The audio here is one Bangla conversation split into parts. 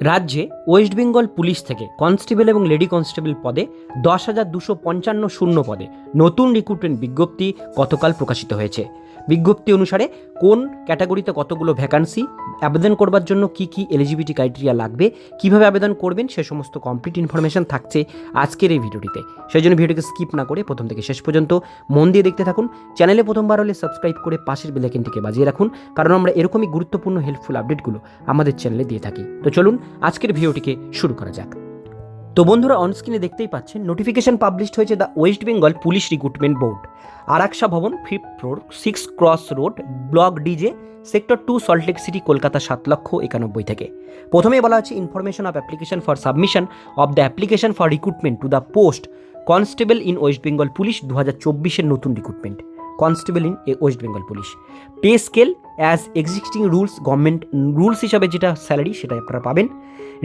রাজ্যে ওয়েস্ট বেঙ্গল পুলিশ থেকে কনস্টেবল এবং লেডি কনস্টেবল পদে দশ হাজার দুশো পঞ্চান্ন শূন্য পদে নতুন রিক্রুটমেন্ট বিজ্ঞপ্তি গতকাল প্রকাশিত হয়েছে। বিজ্ঞপ্তি অনুসারে কোন ক্যাটাগরিতে কতগুলো ভ্যাকান্সি আবেদন করবার জন্য কি কি এলিজিবিলিটি ক্রাইটেরিয়া লাগবে, কীভাবে আবেদন করবেন, সে সমস্ত কমপ্লিট ইনফরমেশন থাকছে আজকের এই ভিডিওটিতে। সেই জন্য ভিডিওকে স্কিপ না করে প্রথম থেকে শেষ পর্যন্ত মন দিয়ে দেখতে থাকুন। চ্যানেলে প্রথমবার হলে সাবস্ক্রাইব করে পাশের বেলাইকেনটিকে বাজিয়ে রাখুন, কারণ আমরা এরকমই গুরুত্বপূর্ণ হেল্পফুল আপডেটগুলো আমাদের চ্যানেলে দিয়ে থাকি। তো চলুন আজকের ভিডিওটিকে শুরু করা যাক। তো বন্ধুরা অনস্ক্রিনে দেখতেই পাচ্ছেন নোটিফিকেশন পাবলিশড হয়েছে the West Bengal Police Recruitment Board Araksha Bhavan fifth floor six cross road block DJ sector two Salt Lake City Kolkata, সাত লক্ষ একানব্বই থেকে। প্রথমে বলা হচ্ছে information of application for submission of the application for recruitment to the post constable in West Bengal Police দু হাজার চব্বিশের নতুন recruitment constable in West Bengal Police. Pay scale as existing rules government, rules হিসাবে যেটা স্যালারি সেটা আপনারা পাবেন।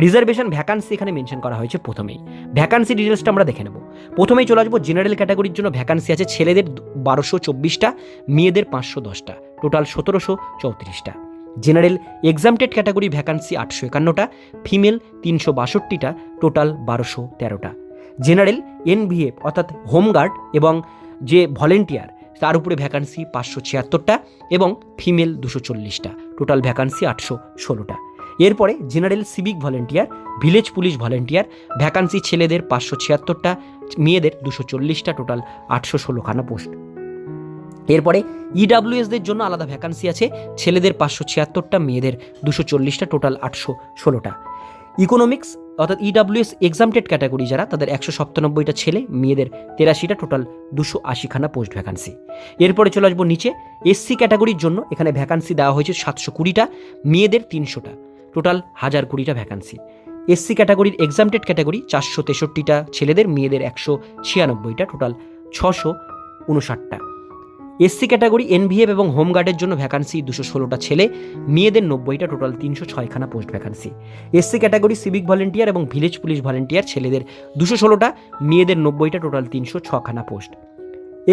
রিজার্ভেশন ভ্যাকান্সি এখানে মেনশন করা হয়েছে প্রথমেই। ভ্যাকান্সি ডিটেলসটা আমরা দেখে নেব। প্রথমেই চলে আসব জেনারেল ক্যাটাগরির জন্য ভ্যাকান্সি আছে ছেলেদের বারোশো চব্বিশটা, মেয়েদের পাঁচশো দশটা, টোটাল সতেরোশো চৌত্রিশটা। জেনারেল এক্সামটেড ক্যাটাগরি ভ্যাকান্সি আটশো একান্নটা, ফিমেল তিনশো বাষট্টিটা, টোটাল বারোশো তেরোটা। জেনারেল এনভিএফ অর্থাৎ হোমগার্ড এবং যে ভলেন্টিয়ার তার উপরে ভ্যাকান্সি পাঁচশো ছিয়াত্তরটা এবং ফিমেল দুশো চল্লিশটা। টোটাল ভ্যাকান্সি আটশো ষোলোটা। এরপরে general civic volunteer village police volunteer vacancy ছেলেদের পাঁচশো ছিয়াত্তরটা, মেয়েদের দুশো চল্লিশটা টোটাল আটশো ষোলোখানা পোস্ট এরপরে ইডাব্লিউএসদের জন্য আলাদা ভ্যাকান্সি আছে, ছেলেদের পাঁচশো ছিয়াত্তরটা, মেয়েদের দুশো চল্লিশটা টোটাল আটশো ষোলোটা। ইকোনমিক্স অর্থাৎ ইডাব্লিউএস এক্সামটেড ক্যাটাগরি যারা, তাদের একশো সপ্তানব্বইটা ছেলে, মেয়েদের তেরাশিটা টোটাল দুশো আশিখানা পোস্ট ভ্যাকান্সি এরপরে চলে আসব নিচে। এসসি ক্যাটাগরির জন্য এখানে ভ্যাকান্সি দেওয়া হয়েছে সাতশো কুড়িটা, মেয়েদের তিনশোটা। টোটাল হাজার কুড়িটা ভ্যাকান্সি এসসি ক্যাটাগরির এক্সামটেড ক্যাটাগরি চারশো তেষট্টিটা ছেলেদের, মেয়েদের একশো ছিয়ানব্বইটা টোটাল ছশো উনষাটটা। এসসি ক্যাটাগরি, এনভিএফ এবং হোমগার্ডের জন্য ভ্যাকান্সি দুশো ষোলোটা ছেলে, মেয়েদের নব্বইটা টোটাল তিনশো ছয়খানা post vacancy SC category civic volunteer এবং ভিলেজ পুলিশ ভলেন্টিয়ার ছেলেদের দুশো ষোলোটা, মেয়েদের নব্বইটা টোটাল তিনশো ছখানা পোস্ট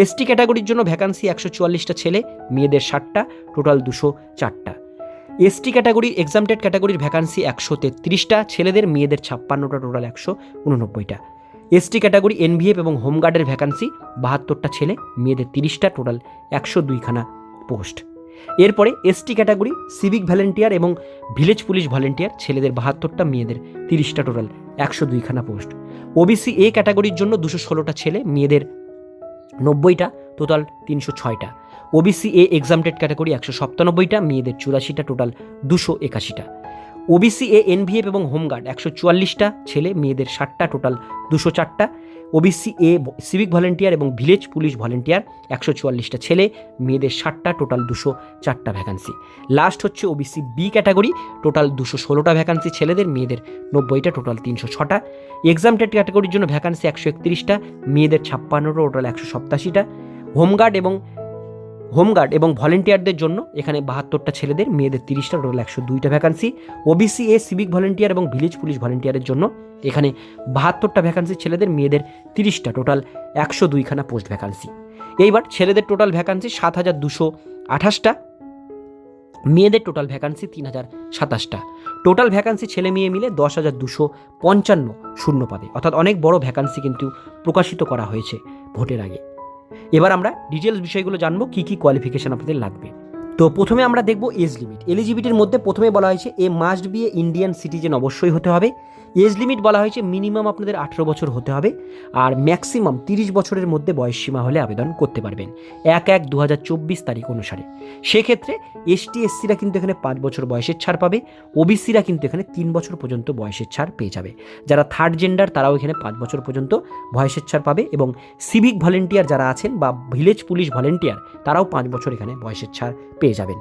এসটি ক্যাটাগরির জন্য ভ্যাকান্সি একশো চুয়াল্লিশটা ছেলে, মেয়েদের ষাটটা টোটাল দুশো চারটা। এসটি ক্যাটাগরি এক্সামটেড ক্যাটাগরির ভ্যাকান্সি একশো তেত্রিশটা, ছেলেদের মেয়েদের ছাপ্পান্নটা টোটাল একশো উননব্বইটা। এসটি ক্যাটাগরি এনভিএফ এবং হোমগার্ডের ভ্যাকান্সি, বাহাত্তরটা ছেলে, মেয়েদের তিরিশটা, টোটাল একশো দুইখানা পোস্ট। এরপরে এসটি ক্যাটাগরি, সিভিক ভলেন্টিয়ার এবং ভিলেজ পুলিশ ভলেন্টিয়ার ছেলেদের বাহাত্তরটা, মেয়েদের তিরিশটা, টোটাল একশো দুইখানা পোস্ট। ওবিসি এ ক্যাটাগরির জন্য দুশো ষোলোটা ছেলে, মেয়েদের নব্বইটা, টোটাল তিনশো ছয়টা। ওবিসি এ এক্সামটেড ক্যাটাগরি একশো সপ্তানব্বইটা, মেয়েদের চুরাশিটা, টোটাল দুশো একাশিটা। ওবিসি এ এনভিএফ এবং হোমগার্ড একশো চুয়াল্লিশটা ছেলে, মেয়েদের ষাটটা টোটাল দুশো চারটা। ওবিসি এ সিভিক ভলেন্টিয়ার এবং ভিলেজ পুলিশ ভলেন্টিয়ার একশো চুয়াল্লিশটা ছেলে, মেয়েদের ষাটটা টোটাল দুশো চারটা ভ্যাকান্সি লাস্ট হচ্ছে ওবিসি বি ক্যাটাগরি টোটাল দুশো ষোলোটা ভ্যাকান্সি ছেলেদের, মেয়েদের নব্বইটা টোটাল তিনশো ছটা। এক্সাম এক্সামটেড ক্যাটাগরির জন্য ভ্যাকান্সি একশো একত্রিশটা, মেয়েদের ছাপ্পান্নটা টোটাল একশো সপ্তাশিটা। হোমগার্ড এবং হোমগার্ড এবং ভলেন্টিয়ারদের জন্য এখানে বাহাত্তরটা ছেলেদের, মেয়েদের তিরিশটা, টোটাল একশো দুইটা vacancy OBC A civic volunteer এবং ভিলেজ পুলিশ ভলেন্টিয়ারের জন্য এখানে বাহাত্তরটা ভ্যাকান্সি ছেলেদের, মেয়েদের তিরিশটা, টোটাল একশো দুইখানা পোস্ট ভ্যাকান্সি এইবার ছেলেদের টোটাল ভ্যাকান্সি সাত হাজার দুশো আঠাশটা, মেয়েদের টোটাল ভ্যাকান্সি তিন হাজার সাতাশটা। টোটাল ভ্যাকান্সি ছেলে মেয়ে মিলে দশ হাজার দুশো পঞ্চান্ন শূন্য পদে। অর্থাৎ অনেক বড় ভ্যাকান্সি কিন্তু প্রকাশিত করা হয়েছে ভোটের আগে। এবার আমরা ডিটেলস বিষয়গুলো জানব, কী কী কোয়ালিফিকেশান আপনাদের লাগবে। তো প্রথমে আমরা দেখব এজ লিমিট এলিজিবিলিটির মধ্যে প্রথমে বলা হয়েছে, a must be an Indian citizen অবশ্যই হতে হবে। এজ লিমিট বলা হয়েছে মিনিমাম আপনাদের আঠেরো বছর হতে হবে আর ম্যাক্সিমাম তিরিশ বছরের মধ্যে বয়সসীমা হলে আবেদন করতে পারবেন। এক এক দু হাজার চব্বিশ তারিখ অনুসারে। সেক্ষেত্রে এসটি এসসিরা কিন্তু এখানে পাঁচ বছর বয়সের ছাড় পাবে ওবিসিরা কিন্তু এখানে তিন বছর পর্যন্ত বয়সের ছাড় পেয়ে যাবে। যারা থার্ড জেন্ডার তারাও এখানে পাঁচ বছর পর্যন্ত বয়সের ছাড় পাবে এবং সিভিক ভলেন্টিয়ার যারা আছেন বা ভিলেজ পুলিশ ভলেন্টিয়ার তারাও পাঁচ বছর এখানে বয়সের ছাড় পেয়ে যাবেন।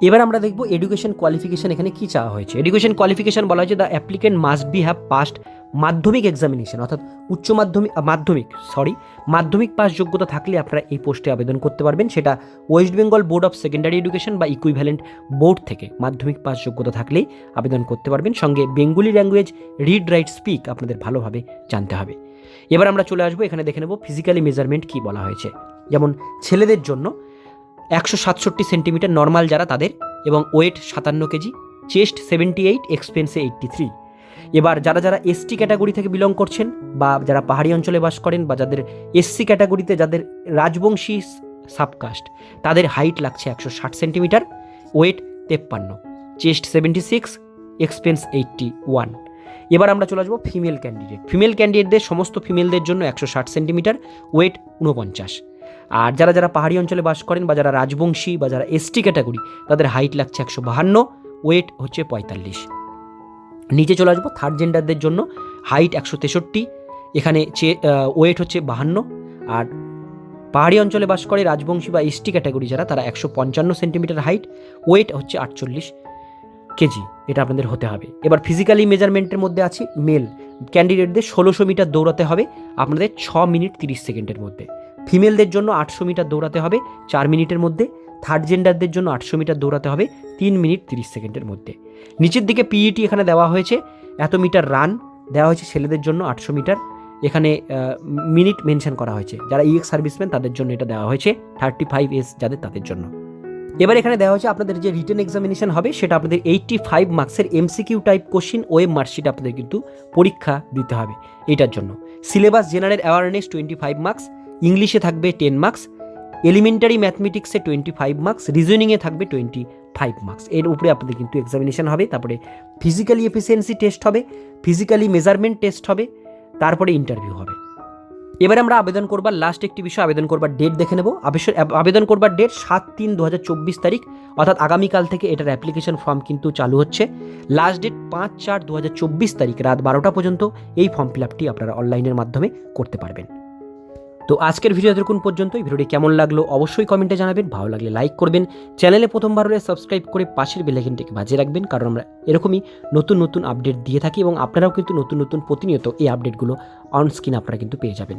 এবার আমরা দেখব এডুকেশন কোয়ালিফিকেশন এখানে কি চাওয়া হয়েছে। এডুকেশন কোয়ালিফিকেশন বলা হয়েছে the applicant must be have passed Madhyamik examination অর্থাৎ উচ্চ মাধ্যমিক মাধ্যমিক সরি মাধ্যমিক পাস যোগ্যতা থাকলে আপনারা এই পোস্টে আবেদন করতে পারবেন। সেটা West Bengal Board of Secondary Education বা ইকুইভ্যালেন্ট বোর্ড থেকে মাধ্যমিক পাস যোগ্যতা থাকলেই আবেদন করতে পারবেন। সঙ্গে Bengali language read write speak আপনাদের ভালোভাবে জানতে হবে। এবার আমরা চলে আসব, এখানে দেখে নেব ফিজিক্যালি মেজারমেন্ট কী বলা হয়েছে। যেমন ছেলেদের জন্য একশো সাতষট্টি সেন্টিমিটার নর্মাল যারা তাদের এবং ওয়েট সাতান্ন কেজি, চেস্ট সেভেন্টি এইট, এক্সপেন্সে এইট্টি থ্রি। এবার যারা যারা এসটি ক্যাটাগরি থেকে বিলং করছেন বা যারা পাহাড়ি অঞ্চলে বাস করেন বা যাদের এসসি ক্যাটাগরিতে যাদের রাজবংশী সাবকাস্ট, তাদের হাইট লাগছে একশো ষাট সেন্টিমিটার, ওয়েট তেপ্পান্ন, chest seventy six, expanse eighty one. এবার আমরা চলে আসব ফিমেল ক্যান্ডিডেট। ফিমেল ক্যান্ডিডেটদের, সমস্ত ফিমেলদের জন্য একশো ষাট সেন্টিমিটার, ওয়েট উনপঞ্চাশ আর যারা যারা পাহাড়ি অঞ্চলে বাস করেন বা যারা রাজবংশী বা যারা এসটি ক্যাটাগরি, তাদের হাইট লাগছে একশো বাহান্ন, ওয়েট হচ্ছে পঁয়তাল্লিশ। নিচে চলে আসব থার্ড জেন্ডারদের জন্য হাইট একশো তেষট্টি, এখানে চে ওয়েট হচ্ছে বাহান্ন। আর পাহাড়ি অঞ্চলে বাস করে রাজবংশী বা এসটি ক্যাটাগরি যারা, তারা একশো পঞ্চান্ন সেন্টিমিটার হাইট ওয়েট হচ্ছে আটচল্লিশ কেজি, এটা আপনাদের হতে হবে। এবার ফিজিক্যালি মেজারমেন্টের মধ্যে আছে মেল ক্যান্ডিডেটদের ষোলোশো মিটার দৌড়াতে হবে, আপনাদের ছ মিনিট তিরিশ সেকেন্ডের মধ্যে। ফিমেলদের জন্য আটশো মিটার দৌড়াতে হবে, চার মিনিটের মধ্যে। থার্ড জেন্ডারদের জন্য আটশো মিটার দৌড়াতে হবে, তিন মিনিট তিরিশ সেকেন্ডের মধ্যে। নিচের দিকে পিইটি এখানে দেওয়া হয়েছে, এত মিটার রান দেওয়া হয়েছে ছেলেদের জন্য আটশো মিটার। এখানে মিনিট মেনশন করা হয়েছে, যারা ইএক্স সার্ভিসম্যান তাদের জন্য এটা দেওয়া হয়েছে থার্টি ফাইভ এস যাদের তাদের জন্য। এবার এখানে দেওয়া হয়েছে আপনাদের যে রিটার্ন এক্সামিনেশন হবে, সেটা আপনাদের এইটটি ফাইভ মার্কসের এমসিকিউ টাইপ কোশ্চিন ওয়েব মার্কশিট আপনাদের কিন্তু পরীক্ষা দিতে হবে, এটার জন্য। Syllabus general awareness twenty five marks ইংলিশে থাকবে টেন মার্কস, এলিমেন্টারি ম্যাথমেটিক্সে টোয়েন্টি ফাইভ মার্কস, রিজনিংয়ে থাকবে টোয়েন্টি ফাইভ মার্কস। এর উপরে আপনাদের কিন্তু এক্সামিনেশন হবে, তারপরে ফিজিক্যালি এফিসিয়েন্সি টেস্ট হবে ফিজিক্যালি মেজারমেন্ট টেস্ট হবে, তারপরে ইন্টারভিউ হবে। এবারে আমরা আবেদন করবার লাস্ট একটি বিষয়, আবেদন করবার ডেট দেখে নেব। আবেদন করবার ডেট সাত তিন দু তারিখ, অর্থাৎ আগামীকাল থেকে এটার অ্যাপ্লিকেশন ফর্ম কিন্তু চালু হচ্ছে। লাস্ট ডেট পাঁচ চার দু তারিখ, রাত বারোটা পর্যন্ত এই ফর্ম ফিল আপটি আপনারা অনলাইনের মাধ্যমে করতে পারবেন। তো আজকের ভিডিও এতক্ষণ পর্যন্ত এই ভিডিওটি কেমন লাগল অবশ্যই কমেন্টে জানাবেন, ভালো লাগলে লাইক করবেন। চ্যানেলে প্রথমবার হলে সাবস্ক্রাইব করে পাশের বেলাইকনটিকে বাজিয়ে রাখবেন, কারণ আমরা এরকমই নতুন নতুন আপডেট দিয়ে থাকি এবং আপনারাও কিন্তু নতুন নতুন প্রতিনিয়ত এই আপডেটগুলো অন স্ক্রিন আপনারা কিন্তু পেয়ে যাবেন।